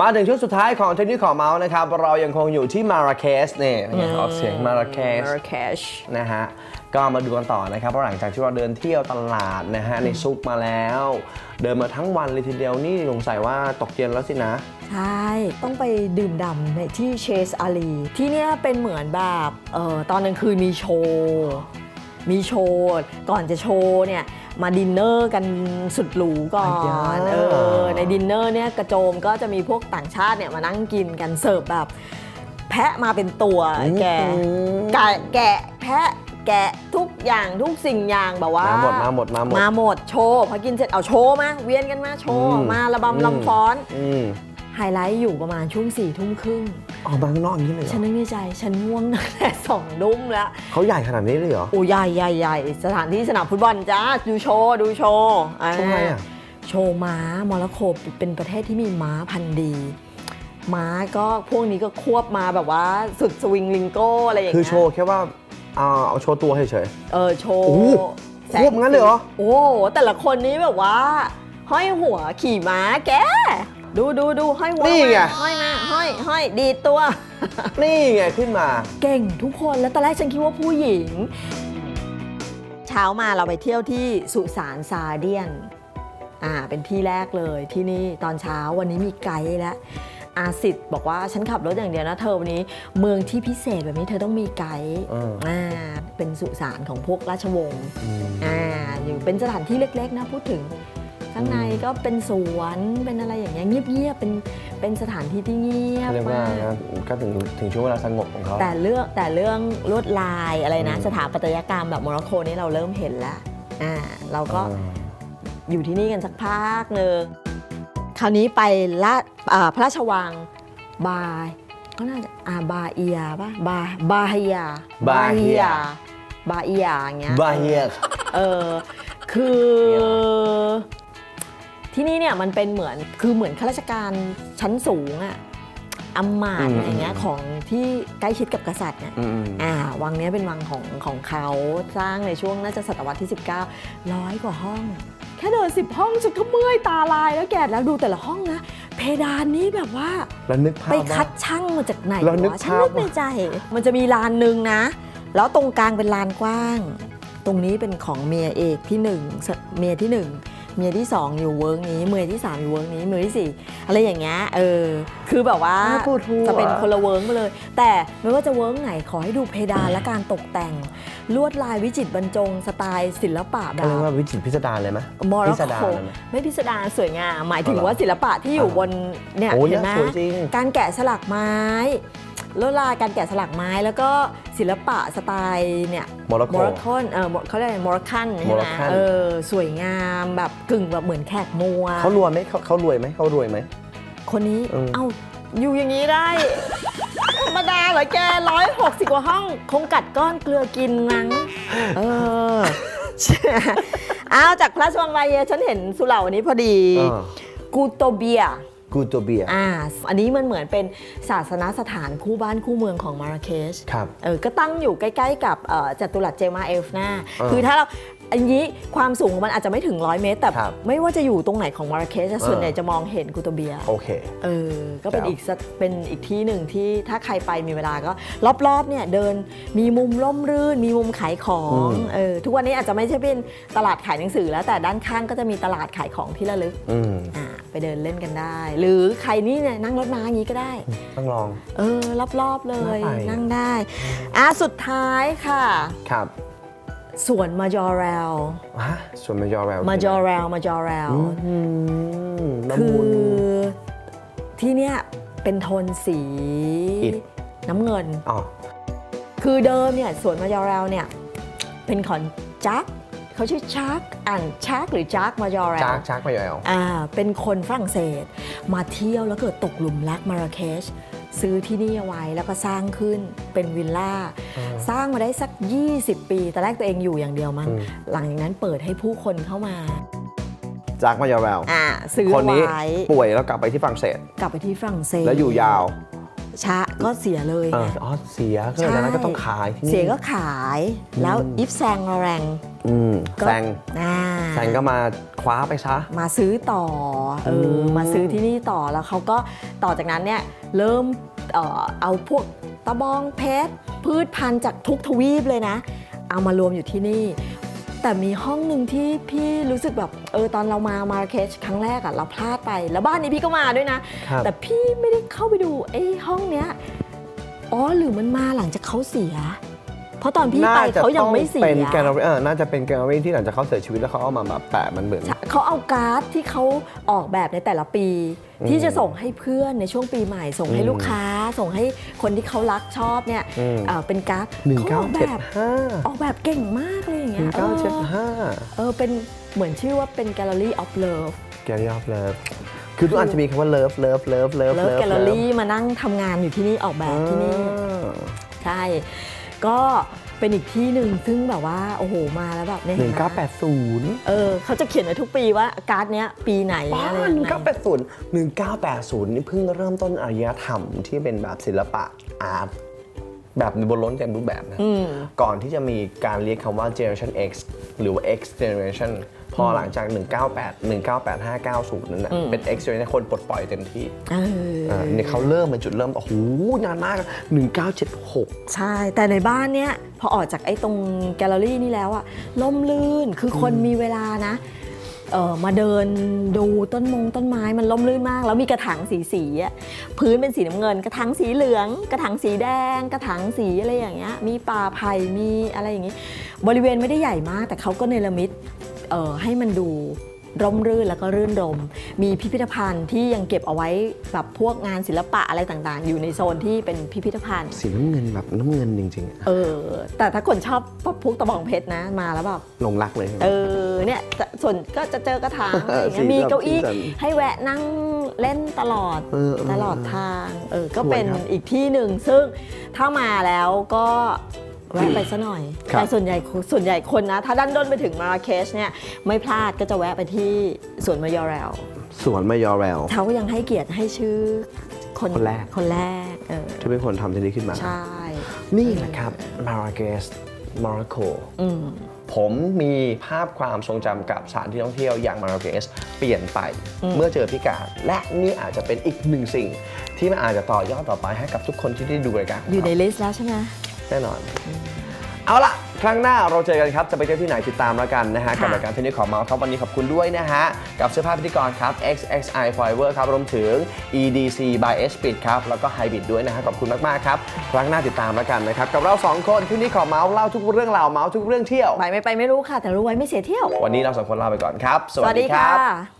มาถึงช่วงสุดท้ายของเทคนิคของเมาส์นะครับ เรายังคงอยู่ที่มาราเคสเนี่ยออกเสียงมาราเคส Marrakesh นะฮะก็มาดูกันต่อนะครับเพราะหลังจากที่เราเดินเที่ยวตลาดนะฮะในซุปมาแล้ว เดินมาทั้งวันเลยทีเดียวนี่สงสัยว่าตกเย็นแล้วสินะ ใช่ ต้องไปดื่มด่ำในที่เชสอาลีที่เนี้ยเป็นเหมือนแบบเออตอนกลางคืนมีโชว์ มีโชว์ ก่อนจะโชว์เนี่ย มาดินเนอร์กันสุดหรูก่ออะยานเออในดินเนอร์เนี่ยกระโจมก็จะมีพวกต่างชาติเนี่ยมานั่งกินกันเสิร์ฟแบบ แพะมาเป็นตัวแกะแกะแกะแพะแกะทุกอย่างทุกสิ่งอย่างแบบว่ามาหมดมาหมดมาหมดมาหมดโชว์พอกินเสร็จเอาโชว์มาเวียนกันมาโชว์อืมมาระอืมบำลำฟ้อนอืม ไฮไลท์อยู่ประมาณช่วงสี่ทุ่มครึ่งออกมาข้างนอกอย่างนี้เลยเหรฉันอนึกในใจฉันง่วงตั้งแต่สองดุ้มแล้ว เขาใหญ่ขนาดนี้เลยเหรอ โอ้ใหญ่ใหญ่ใหญ่สถานที่สนามฟุตบอลจ้าดูโชว์ดูโชว์าโชว์อะไรอะ โชว์ม้ามอร็อกโกเป็นประเทศที่มีม้าพันธุ์ดี ม้าก็พวกนี้ก็ควบมาแบบว่าสุดสวิงลิงโก้อะไรอย่างคือเงี้ยโชว์แค่ว่าเอาเอาโชว์ตัวเฉย เออโชว์โอ้โหแสควบงั้นเลยเหรอ โอ้โหแต่ละคนนี้แบบว่า ห้อยหัวขี่ม้าแก ดูดูดูห้อยหัวนี่ไง มาห้อยมาห้อยห้อยดีดตัวๆนี่ไงขึ้นมา เก่งทุกคนแล้วตอนแรกฉันคิดว่าผู้หญิง เช้ามาเราไปเที่ยวที่สุสานซาเดียนอ่าเป็นที่แรกเลยที่นี่ตอนเช้าวันนี้มีไกด์แล้วอาสิทธิ์บอกว่าฉันขับรถอย่างเดียวนะเธอวันนี้ เมืองที่พิเศษแบบนี้เธอต้องมีไกด์อืมอ่าเป็นสุสานของพวกราชวงศ์ อ่าอยู่เป็นสถานที่เล็กๆนะพูดถึง ข้างในก็เป็นสวนเป็นอะไรอย่างเงี้ยเงียบๆเป็นเป็นสถานที่ที่เงียบเรียกว่ามากนะก็ถึงถึงช่วงเวลาสงบของเขาแต่เรื่องแต่เรื่องลวดลายอะไรนะอืมสถาปัตยกรรมแบบโมร็อกโกนี่เราเริ่มเห็นแล้วอ่าเราก็อ่าอยู่ที่นี่กันสักพักหนึ่งคราวนี้ไปละอ่าพระราชวังบาก็น่าจะอาบาเอียป่ะบาบาเฮียบาเฮีย บาเอียอย่างเงี้ยบาเฮีย เออคือ ที่นี่เนี่ยมันเป็นเหมือนคือเหมือนข้าราชการชั้นสูงอะอำมาตย์อย่างเงี้ยของที่ใกล้ชิดกับกษัตริย์เนี่ยอืมอ่าวังเนี้ยเป็นวังของของเขาสร้างในช่วงน่าจะศตวรรษที่ 19 ร้อยกว่าห้อง แค่เดินสิบห้องฉันก็เมื่อยตาลายแล้วแกแล้วดูแต่ละห้องนะ เพดานนี้แบบว่าแล้วนึกภาพไปว่าคัดช่างมาจากไหนเรานึกวะฉันนึกภาพว่าในใจ มันจะมีลานหนึ่งนะ แล้วตรงกลางเป็นลานกว้าง ตรงนี้เป็นของเมียเอกที่หนึ่งสเมียที่หนึ่ง เมียที่สองอยู่เวิร์กนี้เมียที่สามอยู่เวิร์กนี้เมียที่สี่อะไรอย่างเงี้ยเออคือแบบว่าน่าปวดหัว จะเป็นคนละเวิร์กไปเลย แต่ไม่ว่าจะเวิร์กไหนขอให้ดูเพดานและการตกแต่ง ลวดลายวิจิตรบรรจงสไตล์ศิลปะแบเขาเรียกบ ว่าวิจิตรพิสดารเลยไหมมอร็พิอกสดารโกเลยไหม ไม่พิสดารสวยงามหมายถึงอ๋อเหรอว่าศิลปะที่อยู่อ่าบนเนี่ยโอ้ยเห็นไหมน่าสวยจริงการแกะสลักไม้ ลวดลายการแกะสลักไม้แล้วก็ศิลปะสไตล์เนี่ยโมร็อกโกโมร็อกคอนเออเขาเรียกอะไรโมร็อกคันใช่ไหม Moroccan เออสวยงามแบบกึ่งแบบเหมือนแขกมัว เขารวยไหมเขาเขารวยไหมเขารวยไหม คนนี้ เออ เอ้า อยู่อย่างนี้ได้ ธรรมดาเหรอแกร้อยหกสิบกว่าห้อง คงกัดก้อนเกลือกินมั้ง เออเอาจากพระราชวังไวเยฉันเห็นสุเหร่าวันนี้พอดีอ่ากูโตเบีย กูโตเบียอ่าอันนี้มันเหมือนเป็นศาสนสถานคู่บ้านคู่เมืองของมาราเคชครับเออก็ตั้งอยู่ใกล้ ๆ กับเอ่อจัตุรัสเจมาเอลฟนาเออคือถ้าเรา อันนี้ความสูงของมันอาจจะไม่ถึง 100 เมตร แต่ครับไม่ว่าจะอยู่ตรงไหนของมาราเคชส่วนเออใหญ่จะมองเห็นกูโตเบีย โอเค เออ ก็เป็นครับอีกสักเป็นอีกที่หนึ่งที่ถ้าใครไปมีเวลาก็ รอบๆเนี่ยเดินมีมุมร่มรื่น มีมุมขายของ อืม เออ ทุกวันนี้อาจจะไม่ใช่เป็นตลาดขายหนังสือแล้ว แต่ด้านข้างก็จะมีตลาดขายของที่ระลึก อืมอ่า ไปเดินเล่นกันได้ หรือใครนี่เนี่ยนั่งรถม้าอย่างนี้ก็ได้ ต้องลอง เออ รอบๆเลย น่าไป นั่งได้ อะสุดท้ายค่ะ ครับ สวนมาจอร์เรลฮะส่วนมายอแววมาจอร์เรลมาจอร์เรลอืมละคืมุนอที่เนี่ยเป็นโทนสีอิฐน้ำเงิน อ๋อ คือเดิมเนี่ยสวนมาจอร์เรลเนี่ยเป็นของจักเขาชื่อชักอ่านชักหรือจักมาจอร์เรลจากจากมายอแววอ่าเป็นคนฝรั่งเศส มาเที่ยวแล้วเกิดตกหลุมรักมาราเคช ซื้อที่นี่เอาไว้แล้วก็สร้างขึ้นเป็นวิลล่า สร้างมาได้สัก 20 ปีแต่แรกตัวเองอยู่อย่างเดียวมั้งอืมหลังจากนั้นเปิดให้ผู้คนเข้ามาจากมายอแววอ่าซื้อคนนี้ไว้ป่วยแล้วกลับไปที่ฝรั่งเศส กลับไปที่ฝรั่งเศสแล้วอยู่ยาว ช้าก็เสียเลยเอไงออ๋อเสียก็เลยจากนั้นก็ต้องขายที่นี่เสียก็ขายแล้วอิฟแซงลอแรงอืมก็แซงอ่าแซงก็มาคว้าไปซะ มาซื้อต่อเออม มาซื้อที่นี่ต่อแล้วเขาก็ต่อจากนั้นเนี่ยเริ่มเอ่อเอาพวกตะบองเพชรพืชพันธุ์จากทุกทวีปเลยนะ เอามารวมอยู่ที่นี่ แต่มีห้องหนึ่งที่พี่รู้สึกแบบเออตอนเรามามาราเคชครั้งแรกอะเราพลาดไป แล้วบ้านนี้พี่ก็มาด้วยนะ ครับ แต่พี่ไม่ได้เข้าไปดูไอ้ห้องเนี้ยอ๋อหรือมันมาหลังจากเขาเสีย เพราะตอนพี่ไปน่จะเขายังไม่เสีต้องยเป็นแกลเลอรี่เออน่าจะเป็นแกลเลอรี่ที่หลังจากเขาเสียชีวิตแล้วเขาเอามาแบบแปะมันเหมือนใช่เขาเอาการ์ดที่เขาออกแบบในแต่ละปีอืมที่จะส่งให้เพื่อนในช่วงปีใหม่ ส่งให้อืมลูกค้า ส่งให้คนที่เขารักชอบเนี่ยอืม เอ่อเป็นการ์ดหนึ่งเขาเก้าออกแบเจ็ดบห้า ออกแบบเก่งมากเลยอย่างห เงี้นึ่ยงเก้าเจ็ดห้าเออเป็นเหมือนชื่อว่าเป็น Gallery of Love แกลเลอรี่ออฟเลิฟคือทุกอันจะมีคำว่าเลิฟเลิฟเลิฟเลิฟ Love Gallery มานั่งทำงานอยู่ที่นี่ออกแบบที่นี่ใช่ ก็เป็นอีกที่หนึ่งซึ่งแบบว่า โอ้โหมาแล้วแบบเนี่ยหนึ่งเก้าแปดศูนย์เออเขาจะเขียนไว้ทุกปีว่าการ์ดเนี้ยปีไหนป้าอะไรหยังนึ่งไงเก้าแปดศูนย์หนึ่งเก้าแปดศูนย์นี่เพิ่งเริ่มต้นอารยธรรมที่เป็นแบบศิลปะอาร์ต แบบบนล้นเต็มรูปแบบนะอืมก่อนที่จะมีการเรียกคำว่า generation X หรือว่า X generation พอหลังจาก 198 198 590 นั้นนะอืมเป็น X generation คนปลดปล่อยเต็มที่เออออ่าเนี่ยเขาเริ่มเป็นจุดเริ่มโอ้โหนานมาก 1976 ใช่ แต่ในบ้านเนี้ยพอออกจากไอ้ตรงแกลเลอรี่นี่แล้วอะล่มลื่นคือคนมีเวลานะ เออมาเดินดูต้นมงต้นไม้มันล่มลื่นมาก แล้วมีกระถางสีสีอะพื้นเป็นสีน้ำเงิน กระถางสีเหลือง กระถางสีแดง กระถางสีอะไรอย่างเงี้ยมีป่าไผ่มีอะไรอย่างงี้ บริเวณไม่ได้ใหญ่มาก แต่เขาก็เนรมิตเออให้มันดู ร่มรื่นแล้วก็รื่นรม มีพิพิธภัณฑ์ที่ยังเก็บเอาไว้แบบพวกงานศิลปะอะไรต่างๆ อยู่ในโซนที่เป็นพิพิธภัณฑ์ สีน้ำเงินแบบน้ำเงินจริงๆอะเออ แต่ถ้าคนชอบพวกตะบองเพชรนะมาแล้วแบบหลงรักเลยเออเนี่ยจะส่วนก็จะเจอกระถางอะไรอย่างเงี้ยสีมีสันเก้าอี้สีสันให้แวะนั่งเล่นตลอดเออเออตลอดทางเออก็สวยเป็นครับ อีกที่หนึ่งซึ่งถ้ามาแล้วก็ แวะไปซะหน่อยครับ แต่ส่วนใหญ่ส่วนใหญ่คนนะ ถ้าดันด้นไปถึงมาราเคชเนี่ยไม่พลาดก็จะแวะไปที่สวนมายอร์เรลสวนมายอร์เรล เขาก็ยังให้เกียรติให้ชื่อคนคนแรก คนแรกเออที่เป็นคนทำที่นี้ขึ้นมา ใช่ นี่แหละครับมาราเกสโมร็อกโกอืมผมมีภาพความทรงจำกับสถานที่ท่องเที่ยวอย่างมาราเกสเปลี่ยนไปเมื่อเจอพิการและนี่อาจจะเป็นอีกหนึ่งสิ่ง ที่มันอาจจะต่อยอดต่อไปให้กับทุกคนที่ได้ดูรายการขงอยู่ในเราลิสต์แล้วใช่ไหม แน่นอน เอาละครั้งหน้าเราเจอกันครับ จะไปเที่ยวที่ไหนติดตามแล้วกันนะฮะค่ะกับรายการเที่ยวนี้ของเมาส์ครับ วันนี้ขอบคุณด้วยนะฮะ กับเสื้อผ้าพิธีกรครับ XXI Forever ครับรวมถึง EDC by S Speed ครับ แล้วก็ Hybrid ด้วยนะฮะขอบคุณมาก ๆ ครับ ครั้งหน้าติดตามแล้วกันนะครับ กับเราสองคนที่นี่ของเมาส์เล่าทุกเรื่องราวเมาส์ทุกเรื่องเที่ยวไปไม่ไปไม่รู้ค่ะ แต่รู้ไว้ไม่เสียเที่ยว วันนี้เราสองคนลาไปก่อนครับสสวัวัสสดีดีครัค่ะบ